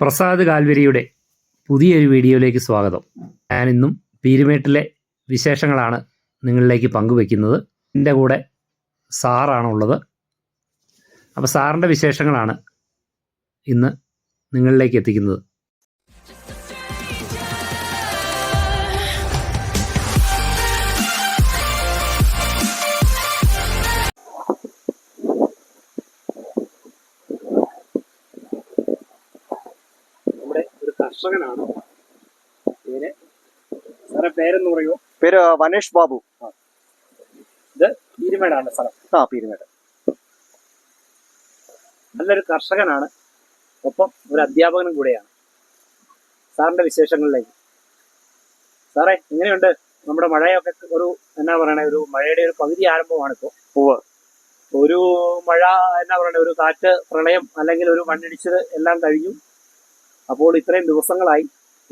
പ്രസാദ് കാൽവരിയുടെ പുതിയൊരു വീഡിയോയിലേക്ക് സ്വാഗതം. ഞാൻ ഇന്നും പീരുമേട്ടിലെ വിശേഷങ്ങളാണ് നിങ്ങളിലേക്ക് പങ്കുവെക്കുന്നത്. എന്റെ കൂടെ സാറാണുള്ളത്. അപ്പോൾ സാറിന്റെ വിശേഷങ്ങളാണ് ഇന്ന് നിങ്ങളിലേക്ക് എത്തിക്കുന്നത്. പേരെന്ന് പറയുമോ? പേര് വനേഷ് ബാബു. ഇത് പീരുമേടാണ് സ്ഥലം. ആ പീരുമേട്. നല്ലൊരു കർഷകനാണ്. ഒപ്പം ഒരു അധ്യാപകനും കൂടെയാണ്. സാറിന്റെ വിശേഷങ്ങളിലേക്ക്. സാറേ എങ്ങനെയുണ്ട്? നമ്മുടെ മഴയൊക്കെ ഒരു എന്നാ പറയണേ ഒരു മഴയുടെ ഒരു പകുതി ആരംഭമാണ് ഇപ്പോ ഉവ്വ്. ഒരു മഴ എന്നാ പറയണേ ഒരു കാറ്റ് പ്രളയം അല്ലെങ്കിൽ ഒരു മണ്ണിടിച്ചത് എല്ലാം കഴിഞ്ഞു. അപ്പോൾ ഇത്രയും ദിവസങ്ങളായി.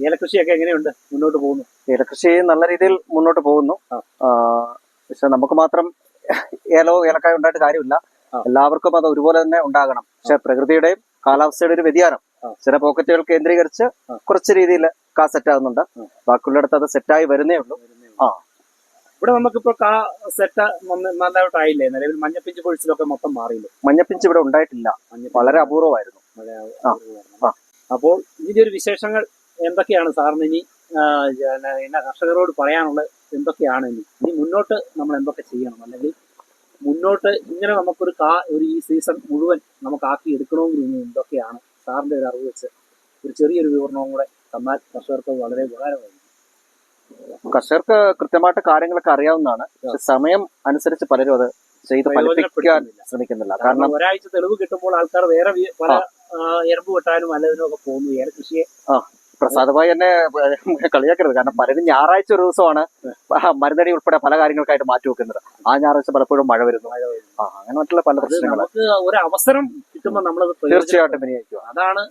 ഏലകൃഷിയൊക്കെ എങ്ങനെയുണ്ട്? മുന്നോട്ട് പോകുന്നു. ഏലകൃഷി നല്ല രീതിയിൽ മുന്നോട്ട് പോകുന്നു. പക്ഷെ നമുക്ക് മാത്രം ഏലോ ഏലക്കായ ഉണ്ടായിട്ട് കാര്യമില്ല. എല്ലാവർക്കും അത് ഒരുപോലെ തന്നെ ഉണ്ടാകണം. പക്ഷെ പ്രകൃതിയുടെയും കാലാവസ്ഥയുടെ ഒരു വ്യതിയാനം. ചില പോക്കറ്റുകൾ കേന്ദ്രീകരിച്ച് കുറച്ച് രീതിയിൽ കാ സെറ്റ് ആകുന്നുണ്ട്. ബാക്കിയുള്ളിടത്ത് അത് സെറ്റായി വരുന്നേ ഉള്ളൂ. ആ. ഇവിടെ നമുക്കിപ്പോ കാ സെറ്റ് നന്നായിട്ടായില്ലേ? നിലവിൽ മഞ്ഞപ്പിഞ്ച് പൊഴിച്ചിലൊക്കെ മൊത്തം മാറിയില്ല? മഞ്ഞപ്പിഞ്ച് ഇവിടെ ഉണ്ടായിട്ടില്ല. വളരെ അപൂർവമായിരുന്നു. അപ്പോൾ ഇതിന്റെ ഒരു വിശേഷങ്ങൾ എന്തൊക്കെയാണ് സാറിന് ഇനി എന്നാ കർഷകരോട് പറയാനുള്ളത് എന്തൊക്കെയാണ് ഇനി? ഇനി മുന്നോട്ട് നമ്മൾ എന്തൊക്കെ ചെയ്യണം? അല്ലെങ്കിൽ മുന്നോട്ട് ഇങ്ങനെ നമുക്കൊരു കാ ഒരു ഈ സീസൺ മുഴുവൻ നമുക്ക് ആക്കി എടുക്കണമെങ്കിൽ ഇനി എന്തൊക്കെയാണ്? സാറിന്റെ ഒരു അറിവ് വെച്ച് ഒരു ചെറിയൊരു വിവരണവും കൂടെ തന്നാൽ കർഷകർക്ക് വളരെ ഉപകാരമായിരിക്കും. കർഷകർക്ക് കൃത്യമായിട്ട് കാര്യങ്ങളൊക്കെ അറിയാവുന്നതാണ്. പക്ഷെ സമയം അനുസരിച്ച് പലരും അത് ചെയ്ത് ഫലിപ്പിക്കാൻ പ്രയോജനപ്പെടുത്തുന്നില്ല. ശ്രമിക്കുന്നില്ല. കാരണം ഒരാഴ്ച തെളിവ് കിട്ടുമ്പോൾ ആൾക്കാർ വേറെ പല എറുമ്പ് വെട്ടാനും അല്ലതിനും ഒക്കെ പോകുന്നു. ഏലകൃഷിയെ പ്രസാദമായി എന്നെ കളിയാക്കരുത്. കാരണം പലരും ഞായറാഴ്ച ഒരു ദിവസമാണ് മരുന്നടി ഉൾപ്പെടെ പല കാര്യങ്ങൾക്കായിട്ട് മാറ്റി വെക്കുന്നത്. ആ ഞായറാഴ്ച പലപ്പോഴും മഴ വരുന്നു. ആ അങ്ങനെ മറ്റുള്ള പല പ്രശ്നങ്ങൾ ഒരു അവസരം കിട്ടുമ്പോൾ നമ്മളത് തീർച്ചയായിട്ടും വിനിയോഗിക്കുക. അതാണ്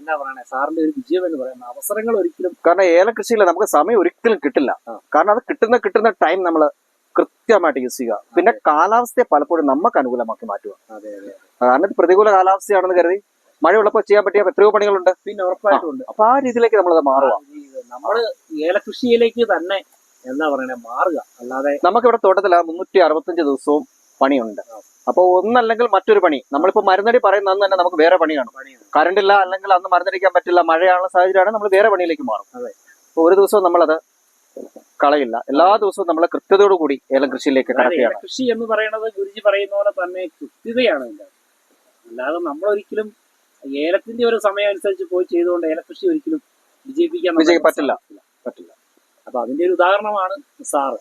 എന്നാ പറയണേ സാറിന്റെ ഒരു വിജയം എന്ന് പറയുന്നത്. അവസരങ്ങൾ ഒരിക്കലും കാരണം ഏലകൃഷിയിൽ നമുക്ക് സമയം ഒരിക്കലും കിട്ടില്ല. കാരണം അത് കിട്ടുന്ന കിട്ടുന്ന ടൈം നമ്മൾ കൃത്യമായിട്ട് യൂസ് ചെയ്യുക. പിന്നെ കാലാവസ്ഥയെ പലപ്പോഴും നമുക്ക് അനുകൂലമാക്കി മാറ്റുക. കാരണം ഇത് പ്രതികൂല കാലാവസ്ഥയാണെന്ന് കരുതി മഴയുള്ളപ്പോൾ ചെയ്യാൻ പറ്റിയ എത്രയോ പണികളുണ്ട്. പിന്നെ ഉറപ്പായിട്ടുണ്ട് അപ്പൊ ആ രീതിയിലേക്ക് നമ്മളത് മാറുക. നമ്മൾ ഏലകൃഷിയിലേക്ക് തന്നെ എന്താ പറയണേ മാറുക. അല്ലാതെ നമുക്കിവിടെ തോട്ടത്തിൽ മുന്നൂറ്റി അറുപത്തഞ്ച് ദിവസവും പണിയുണ്ട്. അപ്പൊ ഒന്നല്ലെങ്കിൽ മറ്റൊരു പണി. നമ്മളിപ്പോ മരുന്നടി പറയുന്ന അന്ന് തന്നെ നമുക്ക് വേറെ പണിയാണ്. പണിയാണ് കറണ്ട് ഇല്ല അല്ലെങ്കിൽ അന്ന് മരുന്നടിക്കാൻ പറ്റില്ല മഴയാണുള്ള സാഹചര്യമാണ് നമ്മൾ വേറെ പണിയിലേക്ക് മാറും. അതെ. അപ്പൊ ഒരു ദിവസവും നമ്മളത് കളയില്ല. എല്ലാ ദിവസവും നമ്മൾ കൃത്യതയോടു കൂടി ഏലം കൃഷിയിലേക്ക് കടക്കുകയാണ്. കൃഷി എന്ന് പറയുന്നത് ഗുരുജി പറയുന്ന പോലെ തന്നെ കൃത്യതയാണ്. അല്ലാതെ നമ്മളൊരിക്കലും ഏലത്തിന്റെ ഒരു സമയം അനുസരിച്ച് പോയി ചെയ്തുകൊണ്ട് ഏലകൃഷി ഒരിക്കലും വിജയിപ്പിക്കാൻ പറ്റില്ല. പറ്റില്ല. അപ്പൊ അതിന്റെ ഒരു ഉദാഹരണമാണ് സാറ്.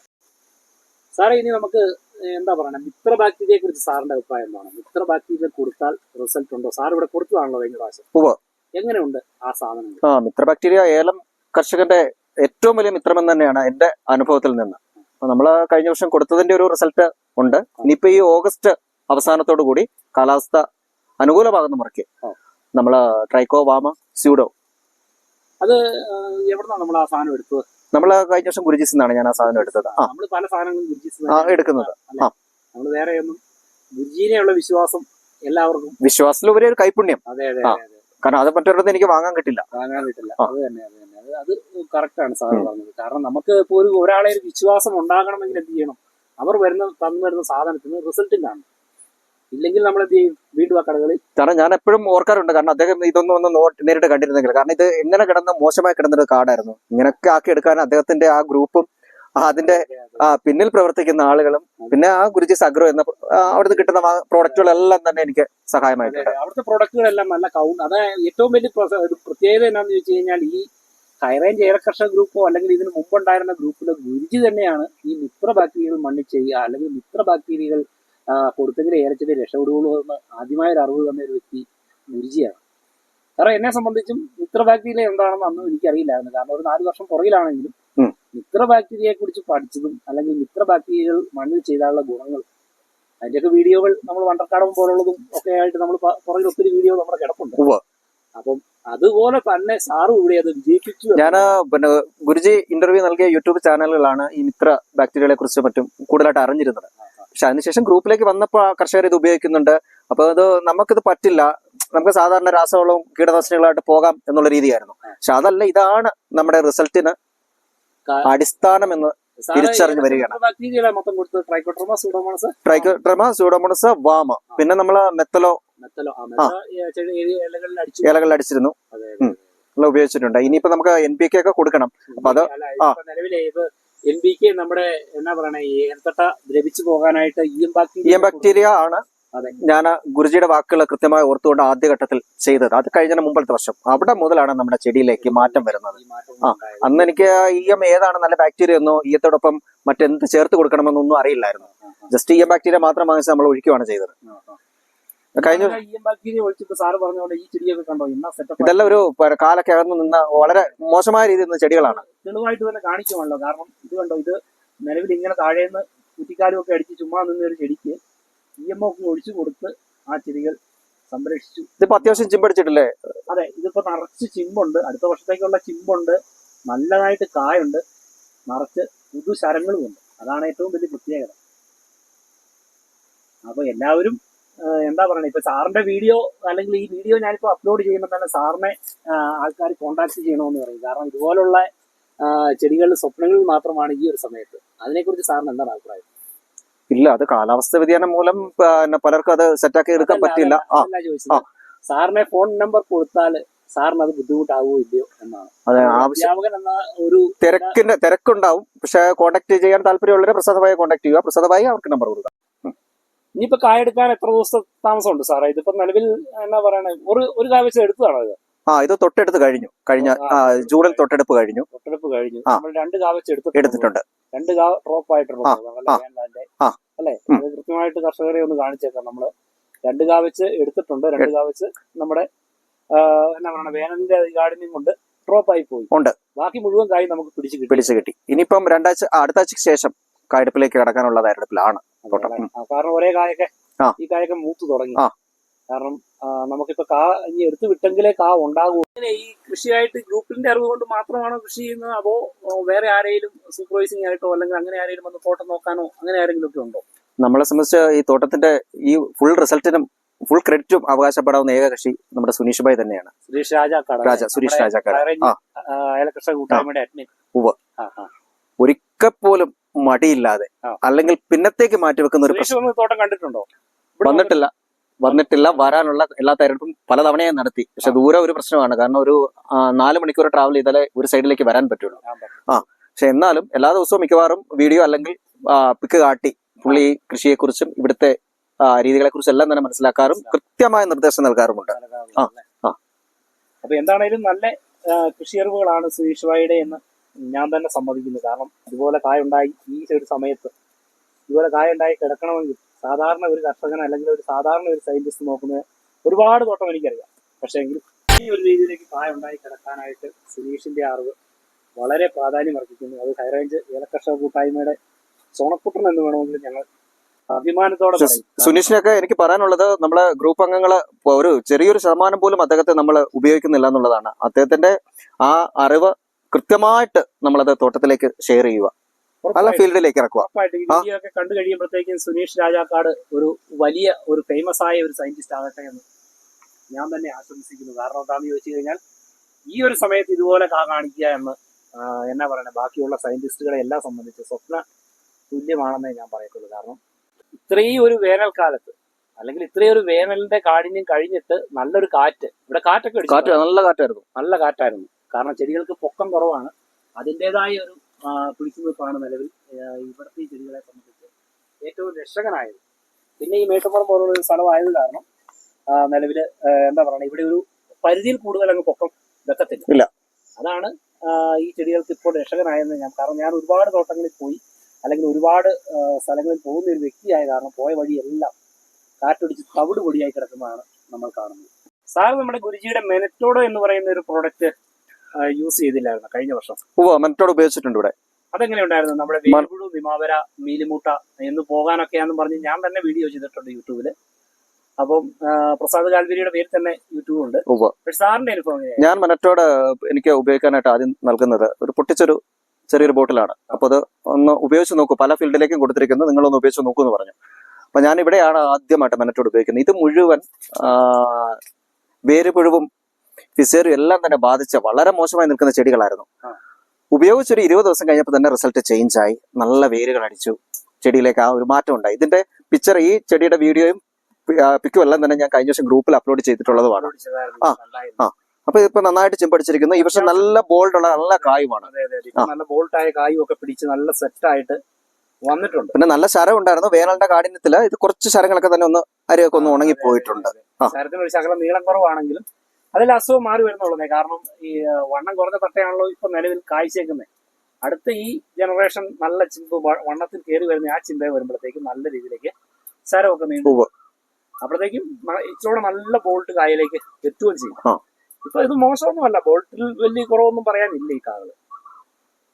സാറേ ഇനി നമുക്ക് എന്താ പറയണേ? മിത്ര ബാക്ടീരിയയെ കുറിച്ച് സാറിന്റെ അഭിപ്രായം എന്താണ്? മിത്ര ബാക്ടീരിയ കൊടുത്താൽ റിസൾട്ട് ഉണ്ടോ? സാർ ഇവിടെ കൊടുത്തതാണല്ലോ കഴിഞ്ഞ പ്രാവശ്യം. എങ്ങനെയുണ്ട് ആ സാധനം? ആ മിത്ര ബാക്ടീരിയ ഏലം കർഷകന്റെ ഏറ്റവും വലിയ മിത്രമെന്ന് തന്നെയാണ് എന്റെ അനുഭവത്തിൽ നിന്ന്. നമ്മൾ നമ്മൾ കഴിഞ്ഞ വർഷം കൊടുത്തതിന്റെ ഒരു റിസൾട്ട് ഉണ്ട്. ഇനിയിപ്പോ ഈ ഓഗസ്റ്റ് അവസാനത്തോടു കൂടി കാലാവസ്ഥ അനുകൂലമാകുന്ന മുറയ്ക്ക് ആ. ട്രൈക്കോവാമ ട്രൈക്കോ വാമ സ്യൂഡോ എവിടുന്നാണ് നമ്മൾ ആ സാധനം എടുത്തത്? നമ്മൾ കഴിഞ്ഞ വർഷം ഗുരുജിസ് നിന്നാണ് ഞാൻ ആ സാധനം എടുത്തത്. നമ്മൾ പല സാധനങ്ങളും ഗുരുജി ആ, എടുക്കുന്നത്. നമ്മൾ വേറെ ഒന്നും ഗുരുജീനെയുള്ള വിശ്വാസം എല്ലാവർക്കും. വിശ്വാസത്തിലുപരി ഒരു കൈപുണ്യം. അതെ അതെ. അതെ അതെ. കാരണം അത് മറ്റൊരിടത്ത് എനിക്ക് വാങ്ങാൻ കിട്ടില്ല. വാങ്ങാൻ കിട്ടില്ല. അത് തന്നെ അത് തന്നെ. അത് അത് കറക്റ്റ് ആണ് സാർ പറഞ്ഞത്. കാരണം നമുക്ക് ഇപ്പോൾ ഒരു ഒരാളെ ഒരു വിശ്വാസം ഉണ്ടാകണമെങ്കിൽ എന്ത് ചെയ്യണം? അവർ വരുന്ന തന്നു വരുന്ന സാധനത്തിന് റിസൾട്ടും കാണും ഇല്ലെങ്കിൽ നമ്മൾ എന്ത് ചെയ്യും? വീണ്ടും ആ കടകളിൽ കാരണം ഞാൻ എപ്പോഴും ഓർക്കാറുണ്ട്. കാരണം അദ്ദേഹം ഇതൊന്നും ഒന്ന് നേരിട്ട് കണ്ടിരുന്നെങ്കിൽ. കാരണം ഇത് എങ്ങനെ കിടന്ന മോശമായി കിടന്നൊരു കാടായിരുന്നു. ഇങ്ങനെയൊക്കെ ആക്കി എടുക്കാൻ അദ്ദേഹത്തിന്റെ ആ ഗ്രൂപ്പും അതിന്റെ പിന്നിൽ പ്രവർത്തിക്കുന്ന ആളുകളും പിന്നെ ആ ഗുരുജി സഗ്രോ എന്ന അവിടുന്ന് കിട്ടുന്ന പ്രോഡക്റ്റുകളെല്ലാം തന്നെ എനിക്ക് സഹായമായിട്ടുണ്ട് അവിടുത്തെ പ്രോഡക്റ്റുകളെല്ലാം നല്ല കൗണ്ട്. അതായത് ഏറ്റവും വലിയ പ്രത്യേകത എന്താണെന്ന് ചോദിച്ചു കഴിഞ്ഞാൽ ഈ ഹൈറേഞ്ച് ഏലകർഷക ഗ്രൂപ്പോ അല്ലെങ്കിൽ ഇതിന് മുമ്പുണ്ടായിരുന്ന ഗ്രൂപ്പിലെ ഗുരുജി തന്നെയാണ് ഈ മിത്ര ബാക്ടീരിയകൾ മണ്ണിച്ച് അല്ലെങ്കിൽ മിത്ര ബാക്ടീരിയകൾ കൊടുത്തെങ്കിൽ ഏലച്ചെടി രക്ഷപ്പെടുകയുള്ളൂ എന്ന് ആദ്യമായ ഒരു അറിവ് തന്ന ഒരു വ്യക്തി ഗുരുജിയാണ്. കാരണം എന്നെ സംബന്ധിച്ചും മിത്ര ബാക്ടീരിയ എന്താണെന്ന് അന്നും എനിക്കറിയില്ലായിരുന്നു. കാരണം ഒരു നാല് വർഷം പുറകിലാണെങ്കിലും. മിത്ര ബാക്ടീരിയയെ കുറിച്ച് പഠിച്ചതും അല്ലെങ്കിൽ മിത്ര ബാക്ടീരിയകൾ മണ്ണിൽ ചെയ്താലുള്ള ഗുണങ്ങൾ അതിന്റെയൊക്കെ വീഡിയോകൾ നമ്മൾ വണ്ടർക്കാടം പോലുള്ളതും ഒക്കെ ആയിട്ട് നമ്മൾ പുറകിൽ ഒത്തിരി വീഡിയോ നമ്മുടെ കിടപ്പുണ്ട്. അപ്പം അതുപോലെ തന്നെ സാറും ഇവിടെ അത് വിജയിപ്പിച്ചു ഞാൻ പിന്നെ ഗുരുജി ഇന്റർവ്യൂ നൽകിയ യൂട്യൂബ് ചാനലുകളാണ് ഈ മിത്ര ബാക്ടീരിയകളെ കുറിച്ച് മറ്റും കൂടുതലായിട്ട് അറിഞ്ഞിരുന്നത്. പക്ഷെ അതിനുശേഷം ഗ്രൂപ്പിലേക്ക് വന്നപ്പോൾ കർഷകർ ഇത് ഉപയോഗിക്കുന്നുണ്ട്. അപ്പൊ അത് നമുക്കിത് പറ്റില്ല. നമുക്ക് സാധാരണ രാസവളവും കീടനാശിനികളായിട്ട് പോകാം എന്നുള്ള രീതിയായിരുന്നു. പക്ഷെ അതല്ല ഇതാണ് നമ്മുടെ റിസൾട്ടിന് അടിസ്ഥാനം എന്ന് തിരിച്ചറിഞ്ഞ് വരികയാണ്. ട്രൈക്കോട്രമ സൂഡോമോണസ് വാമ പിന്നെ നമ്മൾ മെത്തലോ ആ ഇലകളിൽ അടിച്ചു ഇലകളിൽ അടിച്ചിരുന്നു. ഉപയോഗിച്ചിട്ടുണ്ട്. ഇനിയിപ്പോ നമുക്ക് എൻ പി കെ ഒക്കെ കൊടുക്കണം. അപ്പൊ അത് അല്ല, എൻ ബി കെ നമ്മുടെ എന്നാ പറയണേ ഏർത്തട്ട ദ്രവിച്ചു പോകാനായിട്ട് എം ബാക്ടീരിയ എം ബാക്ടീരിയ ആണ് അതെ. ഞാൻ ഗുരുജിയുടെ വാക്കുകൾ കൃത്യമായി ഓർത്തുകൊണ്ട് ആദ്യഘട്ടത്തിൽ ചെയ്തത് അത് കഴിഞ്ഞ മുമ്പത്തെ വർഷം അവിടെ മുതലാണ് നമ്മുടെ ചെടിയിലേക്ക് മാറ്റം വരുന്നത് ആ. അന്ന് എനിക്ക് ഈയം എം ഏതാണ് നല്ല ബാക്ടീരിയ എന്നോ ഈയത്തോടൊപ്പം മറ്റെന്ത് ചേർത്ത് കൊടുക്കണമെന്നൊന്നും അറിയില്ലായിരുന്നു ജസ്റ്റ് ഈയം എം ബാക്ടീരിയ മാത്രം വാങ്ങിച്ച് നമ്മൾ ഒഴിക്കുകയാണ് ചെയ്തത്. കഴിഞ്ഞ. ഇതെല്ലാം ഒരു കാലൊക്കെ അകന്ന് നിന്ന വളരെ മോശമായ രീതിയിൽ നിന്ന ചെടികളാണ്. തെളിവായിട്ട് തന്നെ കാണിക്കുമല്ലോ കാരണം ഇത് കണ്ടോ ഇത് നിലവിൽ ഇങ്ങനെ താഴേന്ന് കുറ്റിക്കാലും ഒക്കെ അടിച്ച് ചുമ്മാ നിന്ന ഒരു ചെടിക്ക് ഇ എം ഒക്കെ ഒഴിച്ചു കൊടുത്ത് ആ ചെടികൾ സംരക്ഷിച്ചു. ഇതിപ്പോ അത്യാവശ്യം ചിമ്പടിച്ചിട്ടില്ലേ അതെ ഇതിപ്പോ നിറച്ച് ചിമ്പുണ്ട് അടുത്ത വർഷത്തേക്കുള്ള ചിമ്പുണ്ട് നല്ലതായിട്ട് കായുണ്ട്. നിറച്ച് പുതുശരങ്ങളും ഉണ്ട്. അതാണ് ഏറ്റവും വലിയ പ്രത്യേകത. അപ്പൊ എല്ലാവരും എന്താ പറയണേ? ഇപ്പൊ സാറിന്റെ വീഡിയോ അല്ലെങ്കിൽ ഈ വീഡിയോ ഞാനിപ്പോ അപ്ലോഡ് ചെയ്യുമ്പോൾ തന്നെ സാറിനെ ആൾക്കാർ കോൺടാക്ട് ചെയ്യണമെന്ന് പറയും. കാരണം ഇതുപോലുള്ള ചെടികളുടെ സ്വപ്നങ്ങളിൽ മാത്രമാണ് ഈ ഒരു സമയത്ത്. അതിനെക്കുറിച്ച് സാറിന് എന്താണ് അഭിപ്രായം? ഇല്ല അത് കാലാവസ്ഥ വ്യതിയാനം മൂലം പിന്നെ പലർക്കും അത് സെറ്റാക്കി എടുക്കാൻ പറ്റില്ല സാറിനെ ഫോൺ നമ്പർ കൊടുത്താൽ സാറിന് അത് ബുദ്ധിമുട്ടാവോ ഇല്ലയോ എന്നാണ്. അധ്യാപകൻ എന്ന ഒരു തിരക്കിന്റെ തിരക്കുണ്ടാവും. പക്ഷെ കോൺടാക്ട് ചെയ്യാൻ താല്പര്യമുള്ളവരെ പ്രസാദമായി കോൺടാക്ട് ചെയ്യുക. പ്രസാദമായി അവർക്ക് നമ്പർ കൊടുക്കുക ഇനിയിപ്പോ കായെടുക്കാൻ എത്ര ദിവസത്തെ താമസമുണ്ട് സാറേ? ഇതിപ്പോ നിലവിൽ എന്നാ പറയണേ? ഒരു ഒരു കായ വെച്ച് എടുത്തതാണോ ഇത്? ആ ഇത് തൊട്ടെടുത്ത് കഴിഞ്ഞു. കഴിഞ്ഞ ജൂണിൽ തൊട്ടെടുപ്പ് കഴിഞ്ഞു. തൊട്ടെടുപ്പ് കഴിഞ്ഞു. നമ്മൾ രണ്ട് കാ വെച്ച് എടുത്തിട്ടുണ്ട്. രണ്ട് കാ ഡ്രോപ്പ് ആയിട്ടുണ്ട്. അല്ലേ? അത് കൃത്യമായിട്ട് കർഷകരെ ഒന്ന് കാണിച്ചേക്കാം നമ്മൾ. രണ്ട് കാ വെച്ച് എടുത്തിട്ടുണ്ട്. രണ്ട് കാ വെച്ച് നമ്മുടെ എന്താ എന്നാ പറയണ? വേനലിന്റെ ഗാർഡനിങ് കൊണ്ട് ഡ്രോപ്പ് ആയി പോയി. ഉണ്ട്. ബാക്കി മുഴുവൻ കായ് നമുക്ക് പിടിച്ച് പിടിച്ചു കിട്ടി. ഇനിയിപ്പം രണ്ടാഴ്ച അടുത്താഴ്ചക്ക് ശേഷം കായെടുപ്പിലേക്ക് കടക്കാനുള്ള തയ്യാറെടുപ്പിലാണ്. തോട്ടം കാരണം ഒരേ കായൊക്കെ ഈ കായൊക്കെ മൂത്ത് തുടങ്ങി. കാരണം നമുക്കിപ്പോ കാ ഇനി എടുത്തു വിട്ടെങ്കിലേ കാ ഉണ്ടാകൂ ഇങ്ങനെ ഈ കൃഷിയായിട്ട് ഗ്രൂപ്പിന്റെ അറിവ് കൊണ്ട് മാത്രമാണോ കൃഷി ചെയ്യുന്നത്? അതോ വേറെ ആരെങ്കിലും സൂപ്പർവൈസിംഗ് ആയിട്ടോ അല്ലെങ്കിൽ അങ്ങനെ ആരെങ്കിലും വന്ന് തോട്ടം നോക്കാനോ അങ്ങനെ ആരെങ്കിലും ഒക്കെ ഉണ്ടോ? നമ്മളെ സംബന്ധിച്ച് ഈ തോട്ടത്തിന്റെ ഈ ഫുൾ റിസൾട്ടിനും ഫുൾ ക്രെഡിറ്റും അവകാശപ്പെടാവുന്ന ഏക കക്ഷി നമ്മുടെ സുനീഷ് ഭായ് തന്നെയാണ്. സുരേഷ് രാജാക്കാട് രാജ സുരേഷ് രാജാക്കാട്. ഏലകൃഷ്ണ കൂട്ടായ്മയുടെ അഡ്മിൻ. ഒരിക്കൽ പോലും മടിയില്ലാതെ. അല്ലെങ്കിൽ പിന്നത്തേക്ക് മാറ്റി വെക്കുന്ന ഒരു പ്രശ്നം. തോട്ടം കണ്ടിട്ടുണ്ടോ? വന്നിട്ടില്ല. വന്നിട്ടില്ല. വരാനുള്ള എല്ലാ തയ്യാറെടുപ്പും പലതവണയും നടത്തി. പക്ഷെ ദൂരം ഒരു പ്രശ്നമാണ്. കാരണം ഒരു നാല് മണിക്കൂർ ട്രാവൽ ചെയ്താലേ ഒരു സൈഡിലേക്ക് വരാൻ പറ്റുള്ളൂ. ആ. പക്ഷെ എന്നാലും എല്ലാ ദിവസവും മിക്കവാറും വീഡിയോ അല്ലെങ്കിൽ പിക്ക് കാട്ടി പുള്ളി കൃഷിയെക്കുറിച്ചും ഇവിടുത്തെ രീതികളെ കുറിച്ചും എല്ലാം തന്നെ മനസ്സിലാക്കാറും കൃത്യമായ നിർദ്ദേശം നൽകാറുമുണ്ട്. ആ, ആ. അപ്പൊ എന്താണേലും നല്ല കൃഷി അറിവുകളാണ് സുരേഷ് ഭായിയുടെ എന്ന് ഞാൻ തന്നെ സമ്മതിക്കുന്നു. കാരണം ഇതുപോലെ കായുണ്ടായി ഈ ഒരു സമയത്ത്. ഇതുപോലെ കായുണ്ടായി കിടക്കണമെങ്കിൽ സാധാരണ ഒരു കർഷകൻ അല്ലെങ്കിൽ ഒരു സാധാരണ ഒരു സയന്റിസ്റ്റ് നോക്കുന്നത് ഒരുപാട് തോട്ടം എനിക്കറിയാം. പക്ഷേ എങ്കിൽ ഈ ഒരു രീതിയിലേക്ക് കായുണ്ടായി കിടക്കാനായിട്ട് സുനീഷിന്റെ അറിവ് വളരെ പ്രാധാന്യം അർപ്പിക്കുന്നു അത് ഹൈറേഞ്ച് ഏലക്കർഷക കൂട്ടായ്മയുടെ സോണക്കുട്ടൻ എന്ന് വേണമെങ്കിൽ ഞങ്ങൾ അഭിമാനത്തോടെ സുനീഷിനൊക്കെ എനിക്ക് പറയാനുള്ളത് നമ്മളെ ഗ്രൂപ്പ് അംഗങ്ങൾ ഒരു ചെറിയൊരു ശതമാനം പോലും അദ്ദേഹത്തെ നമ്മൾ ഉപയോഗിക്കുന്നില്ല എന്നുള്ളതാണ്. അദ്ദേഹത്തിന്റെ ആ അറിവ് കൃത്യമായിട്ട് നമ്മളത് തോട്ടത്തിലേക്ക് ഷെയർ ചെയ്യുക. നല്ല ഫീൽഡിലേക്ക് ഇറക്കുക. കണ്ടു കഴിയുമ്പോഴത്തേക്കും സുനീഷ് രാജാക്കാട് ഒരു വലിയ ഒരു ഫേമസ് ആയ ഒരു സയന്റിസ്റ്റ് ആകട്ടെ എന്ന് ഞാൻ തന്നെ ആശംസിക്കുന്നു. കാരണം എന്താണെന്ന് ചോദിച്ചു കഴിഞ്ഞാൽ ഈ ഒരു സമയത്ത് ഇതുപോലെ കാ കാണിക്കുക എന്ന് എന്നാ പറയണേ? ബാക്കിയുള്ള സയന്റിസ്റ്റുകളെ എല്ലാം സംബന്ധിച്ച് സ്വപ്ന തുല്യമാണെന്നേ ഞാൻ പറയത്തുള്ളൂ. കാരണം ഇത്രയും ഒരു വേനൽക്കാലത്ത് അല്ലെങ്കിൽ ഇത്രയും ഒരു വേനലിന്റെ കാഠിന്യം കഴിഞ്ഞിട്ട് നല്ലൊരു കാറ്റ് ഇവിടെ കാറ്റൊക്കെ കാറ്റ് നല്ല കാറ്റായിരുന്നു. നല്ല കാറ്റായിരുന്നു. കാരണം ചെടികൾക്ക് പൊക്കം കുറവാണ്. അതിന്റെതായ ഒരു ആ, പിടിച്ചുനിൽപ്പാണ് നിലവിൽ ഇവിടുത്തെ ചെടികളെ സംബന്ധിച്ച് ഏറ്റവും രക്ഷകനായത് പിന്നെ ഈ മേട്ടുപുറം പോലുള്ള ഒരു സ്ഥലമായത് കാരണം നിലവിൽ എന്താ പറയുക ഇവിടെ ഒരു പരിധിയിൽ കൂടുതൽ അങ്ങ് പൊക്കം വെക്കത്തില്ല. അതാണ് ഈ ചെടികൾക്ക് ഇപ്പോൾ രക്ഷകനായെന്ന് ഞാൻ കാരണം ഞാൻ ഒരുപാട് തോട്ടങ്ങളിൽ പോയി അല്ലെങ്കിൽ ഒരുപാട് സ്ഥലങ്ങളിൽ പോകുന്ന ഒരു വ്യക്തിയായ കാരണം പോയ വഴിയെല്ലാം കാറ്റൊടിച്ച് തവിട് പൊടിയായി കിടക്കുന്നതാണ് നമ്മൾ കാണുന്നത്. സാർ നമ്മുടെ ഗുരുജിയുടെ മെനറ്റോഡോ എന്ന് പറയുന്ന ഒരു പ്രോഡക്റ്റ് യൂസ് ചെയ്തില്ലായിരുന്നു കഴിഞ്ഞ വർഷം. ഉവ്വ് മെറ്റോഡ് ഉപയോഗിച്ചിട്ടുണ്ട് ഇവിടെ. അതെങ്ങനെ ഉണ്ടായിരുന്നു നമ്മുടെ മ- വിമാവര മീലിമൂട്ട എന്ന് പോകാനൊക്കെയാന്ന് പറഞ്ഞ് ഞാൻ തന്നെ വീഡിയോ ചെയ്തിട്ടുണ്ട് യൂട്യൂബിൽ അപ്പം പ്രസാദ് കാൽവരിയുടെ പേര് തന്നെ യൂട്യൂബ് ഉണ്ട്. സാറിന്റെ അനുഭവം ഞാൻ മെനറ്റോട് എനിക്ക് ഉപയോഗിക്കാനായിട്ട് ആദ്യം നൽകുന്നത് ഒരു പൊട്ടിച്ചൊരു ചെറിയൊരു ബോട്ടിലാണ്. അപ്പൊ അത് ഒന്ന് ഉപയോഗിച്ച് നോക്കൂ. പല ഫീൽഡിലേക്കും കൊടുത്തിരിക്കുന്നു. നിങ്ങളൊന്ന് ഉപയോഗിച്ച് നോക്കൂ എന്ന് പറഞ്ഞു. അപ്പൊ ഞാൻ ഇവിടെയാണ് ആദ്യമായിട്ട് മെനറ്റോട് ഉപയോഗിക്കുന്നത്. ഇത് മുഴുവൻ വേരുപുഴുവും ഫിസേറും എല്ലാം തന്നെ ബാധിച്ച വളരെ മോശമായി നിൽക്കുന്ന ചെടികളായിരുന്നു. ഉപയോഗിച്ചൊരു ഇരുപത് ദിവസം കഴിഞ്ഞപ്പോൾ തന്നെ റിസൾട്ട് ചേഞ്ച് ആയി. നല്ല വേരുകൾ അടിച്ചു. ചെടിയിലേക്ക് ആ ഒരു മാറ്റം ഉണ്ടായി. ഇതിന്റെ പിക്ചർ ഈ ചെടിയുടെ വീഡിയോയും പിക്കും എല്ലാം തന്നെ ഞാൻ കഴിഞ്ഞ വർഷം ഗ്രൂപ്പിൽ അപ്ലോഡ് ചെയ്തിട്ടുള്ളതുമാണ്. ആ, ആ. അപ്പൊ ഇപ്പൊ നന്നായിട്ട് ചിമ്പടിച്ചിരിക്കുന്നു. ഈ വർഷം നല്ല ബോൾഡ് ഉള്ള നല്ല കായുമാണ്. നല്ല ബോൾട്ടായ കായും ഒക്കെ പിടിച്ച് നല്ല സെറ്റ് ആയിട്ട് വന്നിട്ടുണ്ട്. പിന്നെ നല്ല ശരം ഉണ്ടായിരുന്നു. വേനലിന്റെ കാഠിന്യത്തിൽ ഇത് കുറച്ച് ശരങ്ങളൊക്കെ തന്നെ ഒന്ന് അരിയൊക്കെ ഒന്ന് ഉണങ്ങി പോയിട്ടുണ്ട്. ശരത്തിന് ഒരു ശകലം നീളം കുറവാണെങ്കിലും അതിൽ അസുഖം മാറി വരുന്നുള്ളതേ. കാരണം ഈ വണ്ണം കുറഞ്ഞ തട്ടയാണല്ലോ ഇപ്പൊ നിലവിൽ കാഴ്ചയേക്കുന്നത് അടുത്ത ഈ ജനറേഷൻ നല്ല ചിമ്പ് വണ്ണത്തിൽ കയറി വരുന്ന ആ ചിമ്പ വരുമ്പോഴത്തേക്കും നല്ല രീതിയിലേക്ക് ശരമൊക്കെ നീണ്ടു. അപ്പോഴത്തേക്കും ഇച്ചിരി നല്ല ബോൾട്ട് കായലേക്ക് എത്തുകയും ചെയ്യും. ഇപ്പൊ ഇത് മോശമൊന്നുമല്ല. ബോൾട്ടിൽ വലിയ കുറവൊന്നും പറയാനില്ല ഈ കാകൾ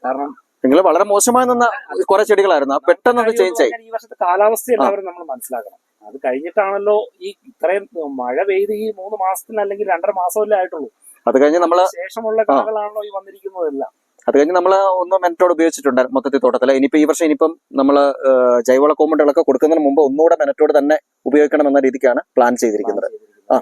കാരണം നിങ്ങൾ വളരെ മോശമായി നിന്ന കുറെ ചെടികളായിരുന്നു. പെട്ടെന്ന് ചേഞ്ച് ആയി. ഈ വർഷത്തെ കാലാവസ്ഥ എല്ലാവരും നമ്മൾ മനസ്സിലാക്കണം. അത് കഴിഞ്ഞിട്ടാണല്ലോ ഈ ഇത്രയും മഴ പെയ്ത് ഈ മൂന്ന് മാസത്തിന് അല്ലെങ്കിൽ രണ്ടര മാസമല്ലേ ആയിട്ടുള്ളൂ. അത് കഴിഞ്ഞ് നമ്മൾ ശേഷമുള്ള കഥകളാണല്ലോ ഈ വന്നിരിക്കുന്നതെല്ലാം. അത് കഴിഞ്ഞ് നമ്മൾ ഒന്ന് മെനറ്റോട് ഉപയോഗിച്ചിട്ടുണ്ട് മൊത്തത്തിൽ തോട്ടത്തിൽ ഇനിയിപ്പോ ഈ വർഷം ഇനിയിപ്പം നമ്മൾ ജൈവവള കോമ്പൗണ്ടുകളൊക്കെ കൊടുക്കുന്നതിന് മുമ്പ് ഒന്നുകൂടെ മെനറ്റോട് തന്നെ ഉപയോഗിക്കണം എന്ന രീതിക്കാണ് പ്ലാൻ ചെയ്തിരിക്കുന്നത്. ആ.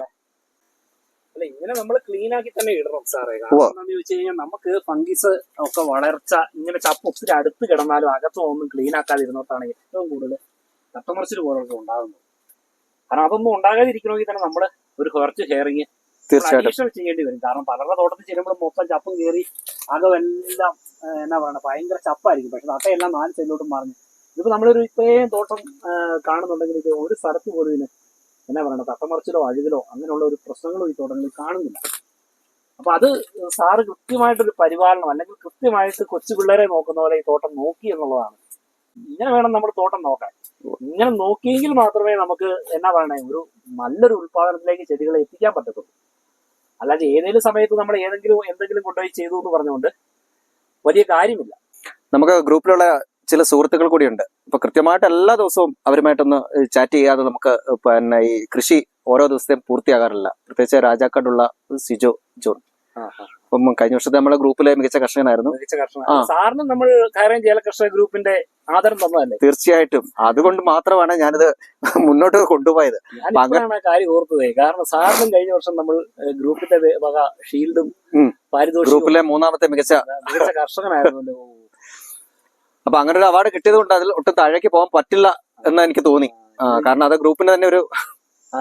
അല്ല ഇങ്ങനെ നമ്മൾ ക്ലീൻ ആക്കി തന്നെ ഇടണം സാറേ. കാരണം എന്താണെന്ന് ചോദിച്ചു കഴിഞ്ഞാൽ നമുക്ക് ഫംഗീസ് ഒക്കെ വളർച്ച ഇങ്ങനെ ചപ്പ് ഒത്തിരി അടുത്ത് കിടന്നാലും അകത്തും ഒന്നും ക്ലീൻ ആക്കാതിരുന്നോട്ടാണ് ഏറ്റവും കൂടുതൽ കട്ടമറിച്ചിൽ പോലൊക്കെ ഉണ്ടാകുന്നത് കാരണം അതൊന്നും ഉണ്ടാകാതിരിക്കണമെങ്കിൽ തന്നെ നമ്മൾ ഒരു കുറച്ച് ഷെയറിങ് തീർച്ചയായിട്ടും. ചെയ്യേണ്ടി വരും. കാരണം പലരുടെ തോട്ടത്തിൽ ചെല്ലുമ്പോൾ മൊത്തം ചപ്പും കയറി അകമെല്ലാം എല്ലാം എന്നാ പറയണ ഭയങ്കര ചപ്പായിരിക്കും. പക്ഷെ അതെല്ലാം നാല് സൈഡിലോട്ടും മറിഞ്ഞു. ഇതിപ്പോ നമ്മളൊരു ഇത്രയും തോട്ടം കാണുന്നുണ്ടെങ്കിൽ ഇത് ഒരു സ്ഥലത്ത് പോലും ഇതിന് എന്നാ പറയണ തട്ടമറിച്ചിലോ അഴുകലോ അങ്ങനെയുള്ള ഒരു പ്രശ്നങ്ങളും ഈ തോട്ടങ്ങളിൽ കാണുന്നില്ല. അപ്പൊ അത് സാറ് കൃത്യമായിട്ടൊരു പരിപാലനം അല്ലെങ്കിൽ കൃത്യമായിട്ട് കൊച്ചു പിള്ളേരെ നോക്കുന്ന പോലെ ഈ തോട്ടം നോക്കി എന്നുള്ളതാണ്. ഇങ്ങനെ വേണം നമ്മൾ തോട്ടം നോക്കാൻ. ഇങ്ങനെ നോക്കിയെങ്കിൽ മാത്രമേ നമുക്ക് എന്നാ പറയണേ ഒരു നല്ലൊരു ഉത്പാദനത്തിലേക്ക് ചെടികളെ എത്തിക്കാൻ പറ്റത്തുള്ളൂ. അല്ലാതെ ഏതെങ്കിലും സമയത്ത് നമ്മൾ ഏതെങ്കിലും എന്തെങ്കിലും കൊണ്ടുപോയി ചെയ്തു എന്ന് പറഞ്ഞുകൊണ്ട് വലിയ കാര്യമില്ല. നമുക്ക് ഗ്രൂപ്പിലുള്ള ചില സുഹൃത്തുക്കൾ കൂടിയുണ്ട്. ഇപ്പൊ കൃത്യമായിട്ട് എല്ലാ ദിവസവും അവരുമായിട്ടൊന്ന് ചാറ്റ് ചെയ്യാതെ നമുക്ക് പിന്നെ ഈ കൃഷി ഓരോ ദിവസത്തെയും പൂർത്തിയാകാറില്ല. പ്രത്യേകിച്ച് രാജാക്കാടുള്ള സിജോ ജോൺ. അപ്പം കഴിഞ്ഞ വർഷത്തെ നമ്മുടെ ഗ്രൂപ്പിലെ മികച്ച കർഷകനായിരുന്നു. മികച്ച കർഷകൻ സാറിന് നമ്മൾ കയറേം ജല കർഷക ഗ്രൂപ്പിന്റെ ആദരം തന്നതല്ലേ? തീർച്ചയായിട്ടും. അതുകൊണ്ട് മാത്രമാണ് ഞാനിത് മുന്നോട്ട് കൊണ്ടുപോയത്. ആ കാര്യം ഓർത്തത്. കാരണം സാറിനും കഴിഞ്ഞ വർഷം നമ്മൾ ഗ്രൂപ്പിന്റെ വക ഷീൽഡും പാരിതോഷികവും ഗ്രൂപ്പിലെ മൂന്നാമത്തെ മികച്ച മികച്ച കർഷകനായിരുന്നല്ലോ. അപ്പൊ അങ്ങനെ ഒരു അവാർഡ് കിട്ടിയത് കൊണ്ട് അതിൽ ഒട്ടും താഴേക്ക് പോകാൻ പറ്റില്ല എന്ന് എനിക്ക് തോന്നി. കാരണം അത് ഗ്രൂപ്പിന് തന്നെ ഒരു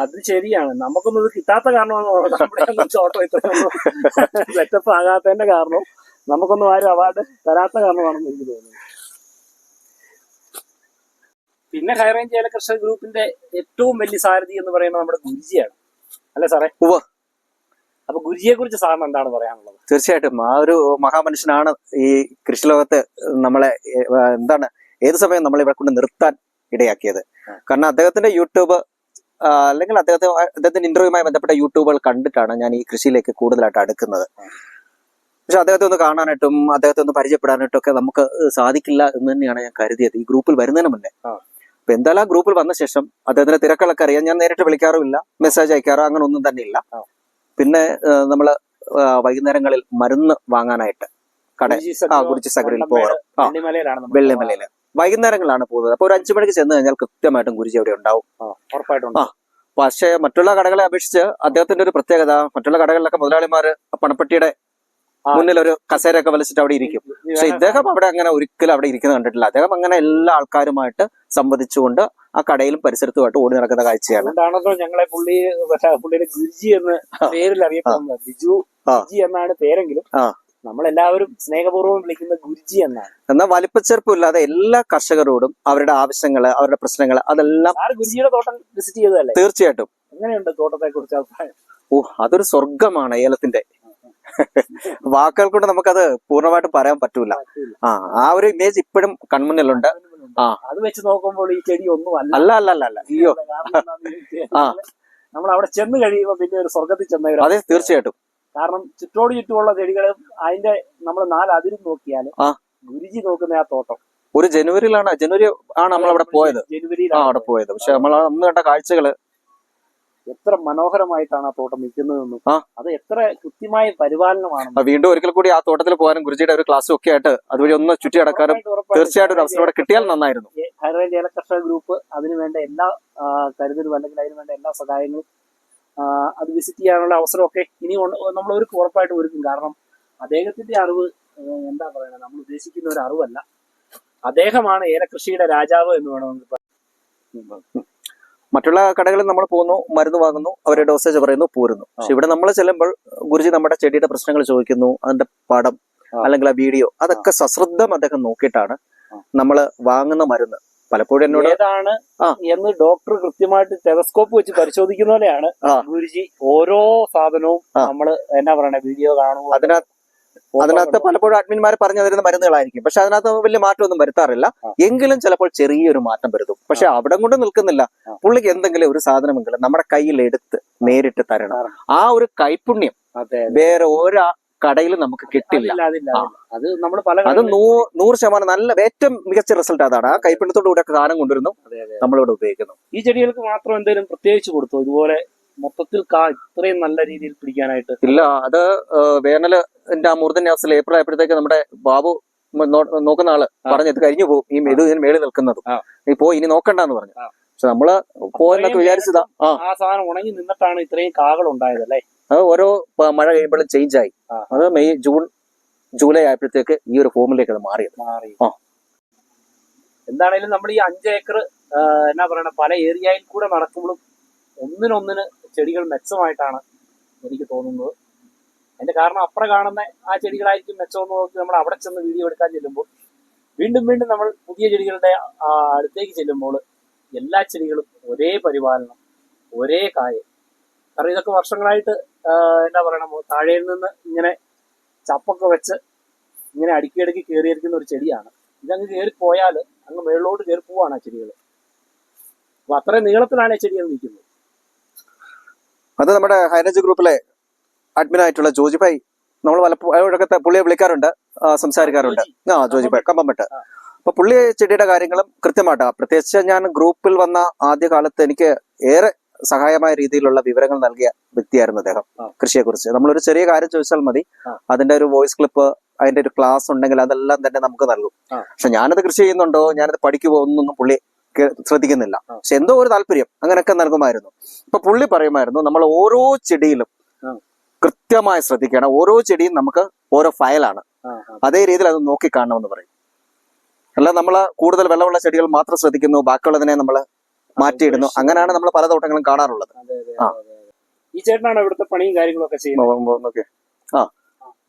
അത് ശരിയാണ്. നമുക്കൊന്നും ഇത് കിട്ടാത്ത കാരണമാണ്? നമ്മുടെ ഇത്ര സെറ്റപ്പ് ആകാത്തതിന്റെ കാരണം നമുക്കൊന്നും ആരും അവാർഡ് തരാത്ത കാരണമാണെന്ന് എനിക്ക് തോന്നുന്നു. പിന്നെ ഹൈറേഞ്ച് ഏലകർഷക ഗ്രൂപ്പിന്റെ ഏറ്റവും വലിയ സാരഥി എന്ന് പറയുന്നത് നമ്മുടെ ഗുരുജിയാണ്. അല്ലെ സാറേ. അപ്പൊ ഗുരുജിയെ കുറിച്ച് സാറിന് എന്താണ് പറയാനുള്ളത്? തീർച്ചയായിട്ടും. ആ ഒരു മഹാമനുഷ്യനാണ് ഈ കൃഷി ലോകത്ത് നമ്മളെ എന്താണ് ഏത് സമയം നമ്മൾ ഇവിടെ കൊണ്ട് നിർത്താൻ ഇടയാക്കിയത്. കാരണം അദ്ദേഹത്തിന്റെ യൂട്യൂബ് അല്ലെങ്കിൽ അദ്ദേഹത്തെ അദ്ദേഹത്തിന്റെ ഇന്റർവ്യൂമായി ബന്ധപ്പെട്ട യൂട്യൂബുകൾ കണ്ടിട്ടാണ് ഞാൻ ഈ കൃഷിയിലേക്ക് കൂടുതലായിട്ട് അടുക്കുന്നത്. പക്ഷെ അദ്ദേഹത്തെ ഒന്ന് കാണാനായിട്ടും അദ്ദേഹത്തെ ഒന്ന് പരിചയപ്പെടാനായിട്ടും ഒക്കെ നമുക്ക് സാധിക്കില്ല എന്ന് തന്നെയാണ് ഞാൻ കരുതിയത്. ഈ ഗ്രൂപ്പിൽ വരുന്നതിന് മുന്നേ. അപ്പൊ എന്തായാലും ആ ഗ്രൂപ്പിൽ വന്ന ശേഷം അദ്ദേഹത്തിന്റെ തിരക്കുകളൊക്കെ അറിയാം. ഞാൻ നേരിട്ട് വിളിക്കാറുമില്ല. മെസ്സേജ് അയക്കാറോ അങ്ങനെ ഒന്നും തന്നെ ഇല്ല പിന്നെ നമ്മൾ നമ്മൾ വൈകുന്നേരങ്ങളിൽ മരുന്ന് വാങ്ങാനായിട്ട് കട ആ കുറിച്ച് സഗറിൽ പോകാം വെള്ളിമലയിലാണ് വെള്ളിമലയിൽ. വൈകുന്നേരങ്ങളിലാണ് പോകുന്നത്. അപ്പൊ ഒരു അഞ്ചു മണിക്ക് ചെന്ന് കഴിഞ്ഞാൽ കൃത്യമായിട്ടും ഗുരുജി അവിടെ ഉണ്ടാവും. ആ. പക്ഷേ മറ്റുള്ള കടകളെ അപേക്ഷിച്ച് അദ്ദേഹത്തിന്റെ ഒരു പ്രത്യേകത മറ്റുള്ള കടകളിലൊക്കെ മുതലാളിമാര് പണപ്പെട്ടിയുടെ മുന്നിൽ ഒരു കസേരയൊക്കെ വലിച്ചിട്ട് അവിടെ ഇരിക്കും. പക്ഷെ ഇദ്ദേഹം അവിടെ അങ്ങനെ ഒരിക്കലും അവിടെ ഇരിക്കുന്നത് കണ്ടിട്ടില്ല. അദ്ദേഹം അങ്ങനെ എല്ലാ ആൾക്കാരുമായിട്ട് സംവദിച്ചുകൊണ്ട് ആ കടയിലും പരിസരത്തുമായിട്ട് ഓടി നടക്കുന്ന കാഴ്ചയാണ്. എന്താണെന്നോ ഞങ്ങളെ പുള്ളി പുള്ളിയുടെ ഗുരുജി എന്ന് പേരിൽ അറിയപ്പെടുന്നത് ബിജു എന്നാണ് പേരെങ്കിലും. ആ. നമ്മളെല്ലാവരും സ്നേഹപൂർവം വിളിക്കുന്ന ഗുരുജി എന്നാണ്. എന്നാൽ വലിപ്പച്ചെറുപ്പില്ലാതെ എല്ലാ കർഷകരോടും അവരുടെ ആവശ്യങ്ങൾ അവരുടെ പ്രശ്നങ്ങൾ അതെല്ലാം ഗുരുജിയുടെ തോട്ടം വിസിറ്റ് ചെയ്തതല്ലേ? തീർച്ചയായിട്ടും. എങ്ങനെയുണ്ട് തോട്ടത്തെ കുറിച്ച് അഭിപ്രായം? ഓ അതൊരു സ്വർഗമാണ് ഏലത്തിന്റെ. വാക്കുകൾ കൊണ്ട് നമുക്കത് പൂർണമായിട്ട് പറയാൻ പറ്റൂല. ആ ആ ഒരു ഇമേജ് ഇപ്പോഴും കൺമുന്നിലുണ്ട്. ആ. അത് വെച്ച് നോക്കുമ്പോൾ ഈ ചെടി ഒന്നും അല്ല. അല്ല അല്ല അല്ല അയ്യോ. ആ. നമ്മൾ അവിടെ ചെന്ന് കഴിയുമ്പോൾ പിന്നെ ഒരു സ്വർഗത്തിൽ ചെന്ന അതെ തീർച്ചയായിട്ടും. കാരണം ചുറ്റോട് ചുറ്റുമുള്ള ചെടികളും അതിന്റെ നമ്മൾ നാല് അതിരും നോക്കിയാൽ ആ. ഗുരുജി നോക്കുന്ന ആ തോട്ടം. ഒരു ജനുവരിയിലാണ് ജനുവരി ആണ് നമ്മൾ അവിടെ പോയത്. ജനുവരിയിലാണ് അവിടെ പോയത്. പക്ഷെ നമ്മൾ അന്ന് കണ്ട കാഴ്ചകൾ എത്ര മനോഹരമായിട്ടാണ് ആ തോട്ടം നിൽക്കുന്നതെന്നും ആ. അത് എത്ര കൃത്യമായ പരിപാലനമാണെന്നും ആ, വീണ്ടും ഒരിക്കൽ കൂടി ആ തോട്ടത്തിൽ പോകാനും ഗുരുജിയുടെ ഒരു ക്ലാസ് ഒക്കെ ആയിട്ട് അതുവഴി ഒന്ന് ചുറ്റി ഉറപ്പായിട്ടും, ഉറപ്പായിട്ടും. തീർച്ചയായിട്ടും ഒരു അവസരം ഇവിടെ കിട്ടിയാൽ നന്നായിരുന്നു. ഏ- ഹൈറേഞ്ച് ഏലകർഷക ഗ്രൂപ്പ് അതിനുവേണ്ട എല്ലാ ആ, കരുതലും അല്ലെങ്കിൽ അതിനുവേണ്ട എല്ലാ സഹായങ്ങളും അത് വിസിറ്റ് ചെയ്യാനുള്ള അവസരമൊക്കെ ഇനി നമ്മൾ ഒരു ഉറപ്പായിട്ട് ഒരുക്കും. കാരണം അദ്ദേഹത്തിന്റെ അറിവ് എന്താ പറയുക നമ്മൾ ഉദ്ദേശിക്കുന്ന ഒരു അറിവല്ല. അദ്ദേഹമാണ് ഏലകൃഷിയുടെ രാജാവ് എന്ന് വേണമെങ്കിൽ പറയാം. മറ്റുള്ള കടകളിൽ നമ്മൾ പോകുന്നു മരുന്ന് വാങ്ങുന്നു അവരുടെ ഡോസേജ് പറയുന്നു പോരുന്നു. പക്ഷെ ഇവിടെ നമ്മൾ ചെല്ലുമ്പോൾ ഗുരുജി നമ്മുടെ ചെടിയുടെ പ്രശ്നങ്ങൾ ചോദിക്കുന്നു അതിന്റെ പടം അല്ലെങ്കിൽ ആ വീഡിയോ അതൊക്കെ സശ്രദ്ധം അദ്ദേഹം നോക്കിയിട്ടാണ്. നമ്മൾ വാങ്ങുന്ന മരുന്ന്. പലപ്പോഴും എന്നോട് ഏതാണ്. എന്ന് ഡോക്ടർ കൃത്യമായിട്ട് ടെലസ്കോപ്പ് വെച്ച് പരിശോധിക്കുന്ന പോലെയാണ്. ഗുരുജി ഓരോ സാധനവും നമ്മൾ നമ്മൾ എന്നാ പറയണ വീഡിയോ കാണുമ്പോൾ അതിനകത്ത് അതിനകത്ത് പലപ്പോഴും അഡ്മിന്മാർ പറഞ്ഞു തരുന്ന മരുന്നുകളായിരിക്കും. പക്ഷെ അതിനകത്ത് വലിയ മാറ്റമൊന്നും വരുത്താറില്ല. എങ്കിലും ചിലപ്പോൾ ചെറിയൊരു മാറ്റം വരുത്തും. പക്ഷെ അവിടെ കൊണ്ട് നിൽക്കുന്നില്ല. പുള്ളിക്ക് എന്തെങ്കിലും ഒരു സാധനമെങ്കിലും നമ്മുടെ കയ്യിൽ എടുത്ത് നേരിട്ട് തരണം. ആ ഒരു കൈപുണ്യം അതെ. വേറെ ഒരു കടയിലും നമുക്ക് കിട്ടില്ല. അത് നമ്മൾ പല അത് നൂറ് ശതമാനം നല്ല ഏറ്റവും മികച്ച റിസൾട്ട് അതാണ്. ആ കൈപ്പിണ്ണത്തോടു കൂടെ സാധനം കൊണ്ടുവരുന്നു. നമ്മളിവിടെ ഉപയോഗിക്കുന്നു. ഈ ചെടികൾക്ക് മാത്രം എന്തെങ്കിലും പ്രത്യേകിച്ച് കൊടുത്തു? ഇതുപോലെ മൊത്തത്തിൽ കാ ഇത്രയും നല്ല രീതിയിൽ പിടിക്കാനായിട്ട്? ഇല്ല അത് വേനലിന്റെ ആ മൂർധന്യാവസ്ഥയിൽ ഏപ്രിൽ ആയപ്പോഴത്തേക്ക് നമ്മുടെ ബാബു നോക്കുന്ന ആൾ പറഞ്ഞത് കഴിഞ്ഞു പോകും. ഈ ഇത് ഇതിന് മേളിൽ നിൽക്കുന്നത്. ഇപ്പോ ഇനി നോക്കണ്ടെന്ന് പറഞ്ഞു. പക്ഷെ നമ്മൾ പോയെന്നൊക്കെ വിചാരിച്ചതാ. ആ. സാധനം ഉണങ്ങി നിന്നിട്ടാണ് ഇത്രയും കാകൾ ഉണ്ടായത് അല്ലേ? അത് ഓരോ മഴ കഴിയുമ്പോഴും ചേഞ്ച് ആയി. അത് മെയ് ജൂൺ ജൂലൈ ആയപ്പോഴത്തേക്ക് ഈ ഒരു ഫോമിലേക്ക് അത് മാറി ആ. എന്താണേലും നമ്മൾ ഈ അഞ്ച് ഏക്കർ എന്നാ പറയണ പല ഏരിയയിൽ കൂടെ നടക്കുമ്പോഴും ഒന്നിനൊന്നിന് ചെടികൾ മെച്ചമായിട്ടാണ് എനിക്ക് തോന്നുന്നത് അതിന്റെ കാരണം അപ്പുറം കാണുന്ന ആ ചെടികളായിരിക്കും മെച്ചമെന്ന് നോക്കി നമ്മൾ അവിടെ ചെന്ന് വീഡിയോ എടുക്കാൻ ചെല്ലുമ്പോൾ വീണ്ടും വീണ്ടും നമ്മൾ പുതിയ ചെടികളുടെ അടുത്തേക്ക് ചെല്ലുമ്പോൾ എല്ലാ ചെടികളും ഒരേ പരിപാലനം ഒരേ കായ കാരണം ഇതൊക്കെ വർഷങ്ങളായിട്ട് എന്താ പറയണമോ പറയണ താഴെയിൽ നിന്ന് ഇങ്ങനെ ചപ്പൊക്കെ വെച്ച് ഇങ്ങനെ അടുക്കി അടുക്കി കയറിയിരിക്കുന്ന ഒരു ചെടിയാണ്. ഇതങ്ങ് കയറി പോയാൽ അങ്ങ് മേളിലോട്ട് കയറി പോവാണ് ആ ചെടികൾ അപ്പൊ അത്രയും നീളത്തിലാണ് ഈ ചെടികൾ നിൽക്കുന്നത്. അത് നമ്മുടെ ഹൈനജ് ഗ്രൂപ്പിലെ അഡ്മിൻ ആയിട്ടുള്ള ജോജി ഭായി. നമ്മൾ പലപ്പോഴൊക്കെ പുള്ളിയെ വിളിക്കാറുണ്ട് ആ, സംസാരിക്കാറുണ്ട്. ആ ജോജി ഭായ് കമ്പംപെട്ട്. ആ. അപ്പൊ പുള്ളി ചെടിയുടെ കാര്യങ്ങളും കൃത്യമായിട്ടാണ് പ്രത്യേകിച്ച് ഞാൻ ഗ്രൂപ്പിൽ വന്ന ആദ്യ കാലത്ത് എനിക്ക് ഏറെ സഹായമായ രീതിയിലുള്ള വിവരങ്ങൾ നൽകിയ വ്യക്തിയായിരുന്നു അദ്ദേഹം കൃഷിയെക്കുറിച്ച്. കൃഷിയെ കുറിച്ച് നമ്മളൊരു ചെറിയ കാര്യം ചോദിച്ചാൽ മതി. അതിന്റെ ഒരു വോയിസ് ക്ലിപ്പ് അതിന്റെ ഒരു ക്ലാസ് ഉണ്ടെങ്കിൽ അതെല്ലാം തന്നെ നമുക്ക് നൽകും. പക്ഷെ ഞാനത് കൃഷി ചെയ്യുന്നുണ്ടോ? ഞാനത് പഠിക്കുമോ ഒന്നൊന്നും പുള്ളി ശ്രദ്ധിക്കുന്നില്ല. പക്ഷെ എന്തോ ഒരു താല്പര്യം അങ്ങനെയൊക്കെ നൽകുമായിരുന്നു. ഇപ്പൊ പുള്ളി പറയുമായിരുന്നു നമ്മൾ ഓരോ ചെടിയിലും കൃത്യമായി ശ്രദ്ധിക്കണം. ഓരോ ചെടിയും നമുക്ക് ഓരോ ഫയലാണ്. അതേ രീതിയിൽ അത് നോക്കി കാണണമെന്ന് പറയും. അല്ല നമ്മൾ കൂടുതൽ വെള്ളമുള്ള ചെടികൾ മാത്രം ശ്രദ്ധിക്കുന്നു ബാക്കിയുള്ളതിനെ നമ്മൾ മാറ്റിയിടുന്നു. അങ്ങനെയാണ് നമ്മൾ പല തോട്ടങ്ങളും കാണാറുള്ളത്. ആ. ഈ ചേട്ടനാണ് ഇവിടുത്തെ പണിയും കാര്യങ്ങളൊക്കെ ചെയ്യുന്നത്. ആ.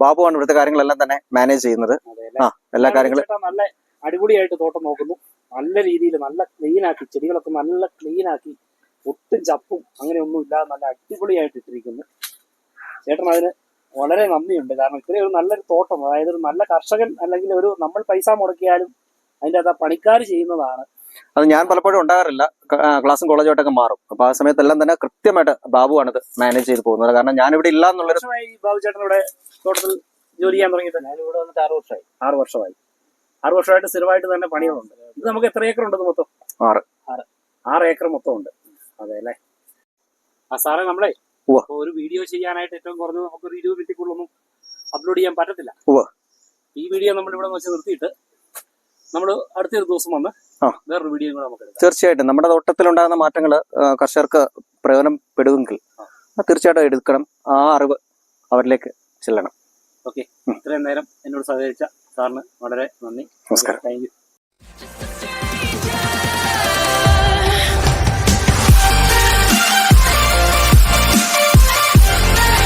ബാബുവാണ് ഇവിടുത്തെ കാര്യങ്ങളെല്ലാം തന്നെ മാനേജ് ചെയ്യുന്നത്. ആ എല്ലാ കാര്യങ്ങളും നല്ല അടിപൊളിയായിട്ട് തോട്ടം നോക്കുന്നു. നല്ല രീതിയിൽ നല്ല ക്ലീൻ ആക്കി ചെടികളൊക്കെ നല്ല ക്ലീൻ ആക്കി ഒട്ടും ചപ്പും അങ്ങനെയൊന്നും ഇല്ലാതെ നല്ല അടിപൊളിയായിട്ട് ഇട്ടിരിക്കുന്നു. ചേട്ടൻ അതിന് വളരെ നന്ദിയുണ്ട്. കാരണം ഇത്രയും ഒരു നല്ലൊരു തോട്ടം അതായത് ഒരു നല്ല കർഷകൻ അല്ലെങ്കിൽ ഒരു നമ്മൾ പൈസ മുടക്കിയാലും അതിന്റെ അത് പണിക്കാർ ചെയ്യുന്നതാണ്. അത് ഞാൻ പലപ്പോഴും ഉണ്ടാകാറില്ല. ക്ലാസ്സും കോളേജോട്ടൊക്കെ മാറും. അപ്പൊ ആ സമയത്തെല്ലാം തന്നെ കൃത്യമായിട്ട് ബാബുവാണ് ഇത് മാനേജ് ചെയ്ത് പോകുന്നത്. കാരണം ഞാൻ ഇവിടെ ഇല്ല എന്നുള്ളൊരു ബാബു ചേട്ടൻ ഇവിടെ തോട്ടത്തിൽ ജോലി ചെയ്യാൻ തുടങ്ങിയിട്ട് ഞാൻ ഇവിടെ വന്നിട്ട് ആറ് വർഷമായി. ആറ് വർഷമായി. ആറ് വർഷമായിട്ട് സ്ഥിരമായിട്ട് തന്നെ പണികളുണ്ട്. ഇത് നമുക്ക് എത്ര ഏക്കർ ഉണ്ട് ഇത് മൊത്തം? ആറ്. ആറ്. ആറ് ഏക്കർ മൊത്തം ഉണ്ട്. അതെ അല്ലേ? ആ സാറേ നമ്മളെ ഒരു വീഡിയോ ചെയ്യാനായിട്ട് ഏറ്റവും കുറഞ്ഞത് നമുക്ക് ഒരു ഇരുപത് മിനിറ്റിക്കുള്ളൊന്നും അപ്ലോഡ് ചെയ്യാൻ പറ്റത്തില്ല. ഈ വീഡിയോ നമ്മൾ ഇവിടെ വെച്ച് നിർത്തിയിട്ട് നമ്മൾ അടുത്തൊരു ദിവസം വന്ന്. വേറൊരു വീഡിയോ കൂടെ നമുക്ക് തീർച്ചയായിട്ടും. നമ്മുടെ തോട്ടത്തിലുണ്ടാകുന്ന മാറ്റങ്ങൾ കർഷകർക്ക് പ്രയോജനപ്പെടുമെങ്കിൽ തീർച്ചയായിട്ടും എടുക്കണം. ആ അറിവ് അവരിലേക്ക് ചെല്ലണം. ഓക്കെ ഇത്രയും നേരം എന്നോട് സഹകരിച്ച സാറിന് വളരെ നന്ദി. നമസ്കാരം. Thank you